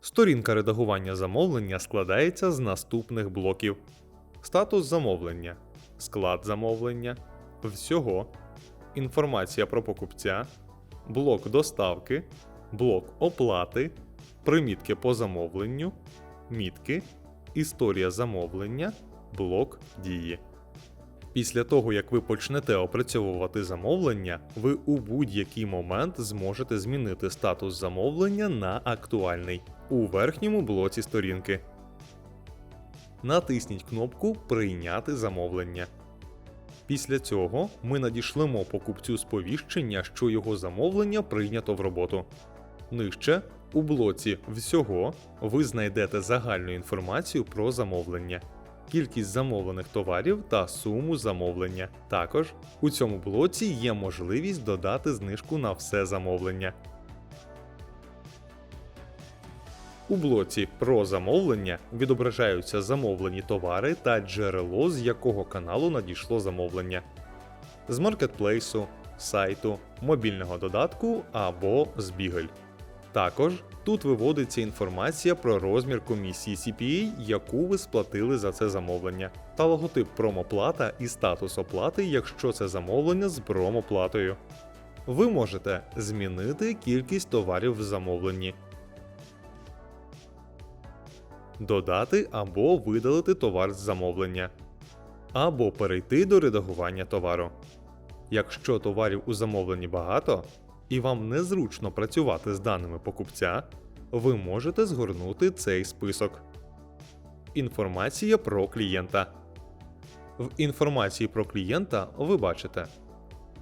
Сторінка редагування замовлення складається з наступних блоків: статус замовлення, склад замовлення, всього, інформація про покупця, блок доставки, блок оплати, примітки по замовленню, мітки, історія замовлення, блок дії. Після того, як ви почнете опрацьовувати замовлення, ви у будь-який момент зможете змінити статус замовлення на актуальний у верхньому блоці сторінки. Натисніть кнопку Прийняти замовлення. Після цього ми надішлемо покупцю сповіщення, що його замовлення прийнято в роботу. Нижче у блоці Всього ви знайдете загальну інформацію про замовлення, кількість замовлених товарів та суму замовлення. Також у цьому блоці є можливість додати знижку на все замовлення. У блоці про замовлення відображаються замовлені товари та джерело, з якого каналу надійшло замовлення з маркетплейсу, сайту, мобільного додатку або з Бігель. Також тут виводиться інформація про розмір комісії CPA, яку ви сплатили за це замовлення, та логотип промоплата і статус оплати, якщо це замовлення з промоплатою. Ви можете змінити кількість товарів в замовленні, додати або видалити товар з замовлення, або перейти до редагування товару. Якщо товарів у замовленні багато і вам незручно працювати з даними покупця, ви можете згорнути цей список. Інформація про клієнта. В інформації про клієнта ви бачите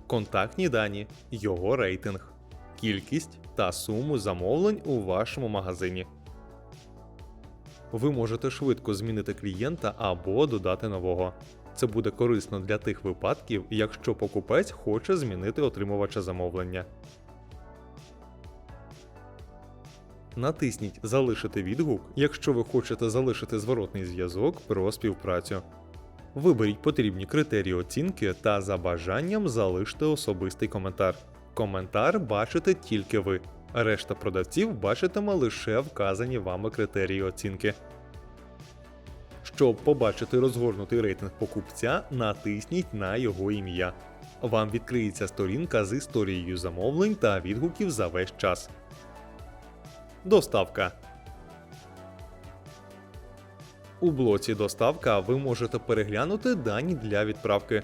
контактні дані, його рейтинг, кількість та суму замовлень у вашому магазині. Ви можете швидко змінити клієнта або додати нового. Це буде корисно для тих випадків, якщо покупець хоче змінити отримувача замовлення. Натисніть Залишити відгук, якщо ви хочете залишити зворотний зв'язок про співпрацю. Виберіть потрібні критерії оцінки та за бажанням залиште особистий коментар. Коментар бачите тільки ви. Решта продавців бачитиме лише вказані вами критерії оцінки. Щоб побачити розгорнутий рейтинг покупця, натисніть на його ім'я. Вам відкриється сторінка з історією замовлень та відгуків за весь час. Доставка. У блоці Доставка ви можете переглянути дані для відправки,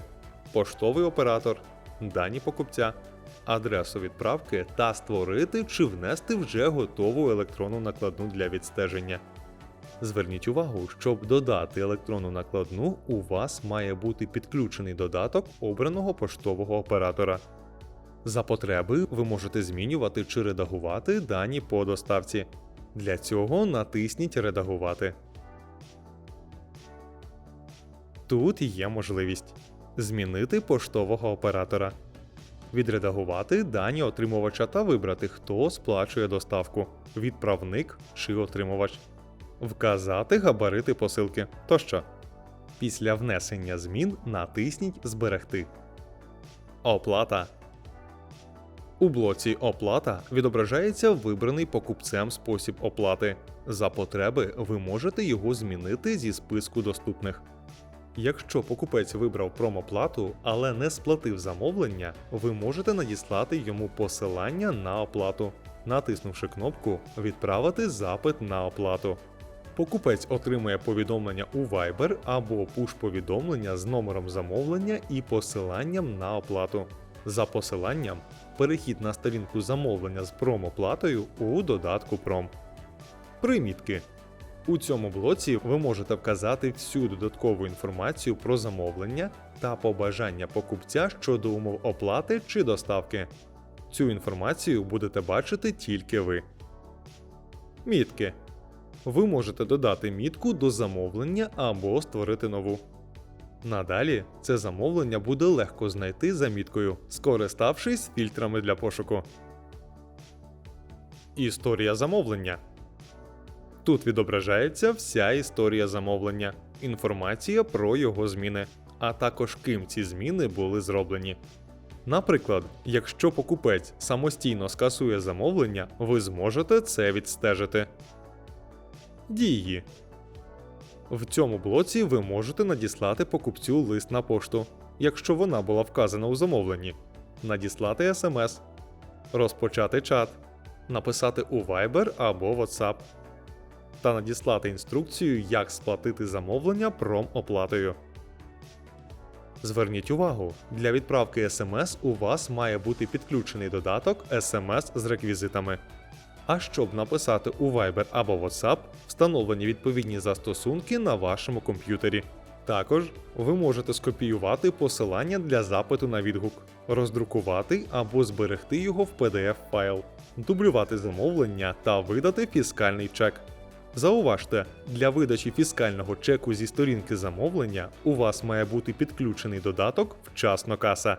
поштовий оператор, дані покупця, адресу відправки та створити чи внести вже готову електронну накладну для відстеження. Зверніть увагу, щоб додати електронну накладну, у вас має бути підключений додаток обраного поштового оператора. За потреби ви можете змінювати чи редагувати дані по доставці. Для цього натисніть Редагувати. Тут є можливість змінити поштового оператора, відредагувати дані отримувача та вибрати, хто сплачує доставку відправник чи отримувач, вказати габарити посилки тощо. Після внесення змін натисніть Зберегти. Оплата. У блоці Оплата відображається вибраний покупцем спосіб оплати. За потреби ви можете його змінити зі списку доступних. Якщо покупець вибрав промоплату, але не сплатив замовлення, ви можете надіслати йому посилання на оплату, натиснувши кнопку Відправити запит на оплату. Покупець отримує повідомлення у Viber або пуш-повідомлення з номером замовлення і посиланням на оплату. За посиланням перехід на сторінку замовлення з промоплатою у додатку Пром. Примітки. У цьому блоці ви можете вказати всю додаткову інформацію про замовлення та побажання покупця щодо умов оплати чи доставки. Цю інформацію будете бачити тільки ви. Мітки. Ви можете додати мітку до замовлення або створити нову. Надалі це замовлення буде легко знайти за міткою, скориставшись фільтрами для пошуку. Історія замовлення. Тут відображається вся історія замовлення, інформація про його зміни, а також ким ці зміни були зроблені. Наприклад, якщо покупець самостійно скасує замовлення, ви зможете це відстежити. Дії. В цьому блоці ви можете надіслати покупцю лист на пошту, якщо вона була вказана у замовленні, надіслати смс, розпочати чат, написати у Viber або WhatsApp та надіслати інструкцію, як сплатити замовлення промоплатою. Зверніть увагу, для відправки SMS у вас має бути підключений додаток SMS з реквізитами. А щоб написати у Viber або WhatsApp, встановлені відповідні застосунки на вашому комп'ютері. Також ви можете скопіювати посилання для запиту на відгук, роздрукувати або зберегти його в PDF файл, дублювати замовлення та видати фіскальний чек. Зауважте, для видачі фіскального чеку зі сторінки замовлення у вас має бути підключений додаток Вчасно каса.